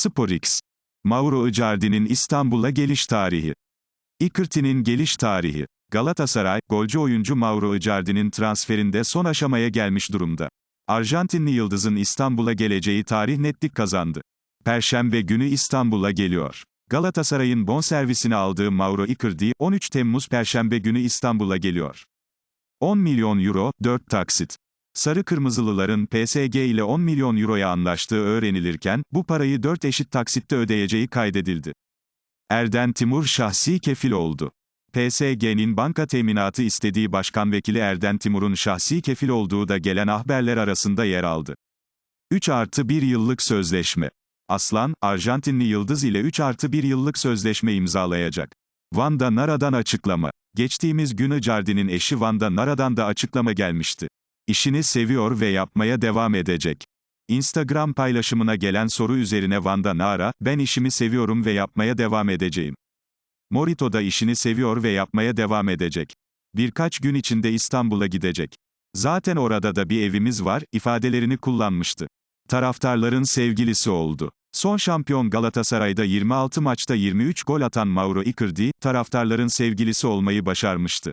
SporX. Mauro Icardi'nin İstanbul'a geliş tarihi. Icardi'nin geliş tarihi. Galatasaray, golcü oyuncu Mauro Icardi'nin transferinde son aşamaya gelmiş durumda. Arjantinli Yıldız'ın İstanbul'a geleceği tarih netlik kazandı. Perşembe günü İstanbul'a geliyor. Galatasaray'ın bonservisini aldığı Mauro Icardi, 13 Temmuz Perşembe günü İstanbul'a geliyor. 10 milyon euro, 4 taksit. Sarı Kırmızılıların PSG ile 10 milyon euroya anlaştığı öğrenilirken, bu parayı 4 eşit taksitte ödeyeceği kaydedildi. Erden Timur şahsi kefil oldu. PSG'nin banka teminatı istediği başkan vekili Erden Timur'un şahsi kefil olduğu da gelen haberler arasında yer aldı. 3 artı 1 yıllık sözleşme. Aslan, Arjantinli Yıldız ile 3 artı 1 yıllık sözleşme imzalayacak. Vanda Nara'dan açıklama. Geçtiğimiz gün Icardi'nin eşi Vanda Nara'dan da açıklama gelmişti. İşini seviyor ve yapmaya devam edecek. Instagram paylaşımına gelen soru üzerine Vanda Nara, ben işimi seviyorum ve yapmaya devam edeceğim. Morito da işini seviyor ve yapmaya devam edecek. Birkaç gün içinde İstanbul'a gidecek. Zaten orada da bir evimiz var, ifadelerini kullanmıştı. Taraftarların sevgilisi oldu. Son şampiyon Galatasaray'da 26 maçta 23 gol atan Mauro Icardi, taraftarların sevgilisi olmayı başarmıştı.